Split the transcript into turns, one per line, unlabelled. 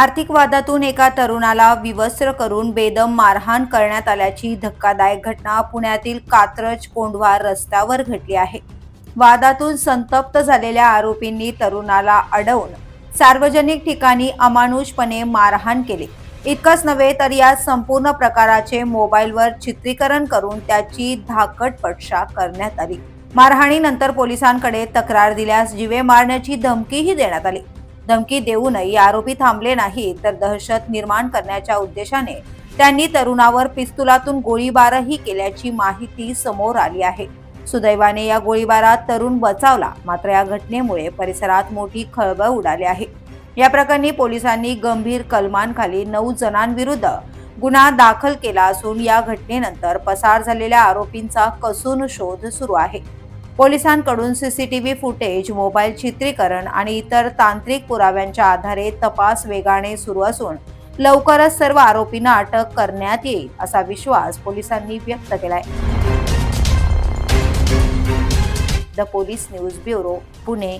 आर्थिक वादातून एका तरुणाला विवस्त्र करून बेदम मारहाण करण्यात आल्याची धक्कादायक घटना पुण्यातील कात्रज कोंडवार रस्त्यावर घडली आहे. वादातून संतप्त झालेल्या आरोपींनी तरुणाला अडवून सार्वजनिक ठिकाणी अमानुषपणे मारहाण केली. इतकंच नव्हे तर या संपूर्ण प्रकाराचे मोबाईलवर चित्रीकरण करून त्याची धाकटपटशा करण्यात आली. मारहाणीनंतर पोलिसांकडे तक्रार दिल्यास जीवे मारण्याची धमकीही देण्यात आली. धमकी देऊनही आरोपी थांबले नाही तर दहशत निर्माण करण्याच्या उद्देशाने त्यांनी तरुणावर पिस्तुलातून गोळीबारही केल्याची माहिती समोर आली आहे. सुदैवाने या गोळीबारात तरुण बचावला मात्र या घटनेमुळे परिसरात मोठी खळबळ उडाली आहे. या प्रकरणी पोलिसांनी गंभीर कलमांखाली नऊ जणांविरुद्ध गुन्हा दाखल केला असून या घटनेनंतर पसार झालेल्या आरोपींचा कसून शोध सुरू आहे. पोलिसांकडून सीसीटीव्ही फुटेज मोबाईल चित्रीकरण आणि इतर तांत्रिक पुराव्यांच्या आधारे तपास वेगाने सुरू असून लवकरच सर्व आरोपींना अटक करण्यात येईल असा विश्वास पोलिसांनी व्यक्त केलाय. The police news bureau Pune.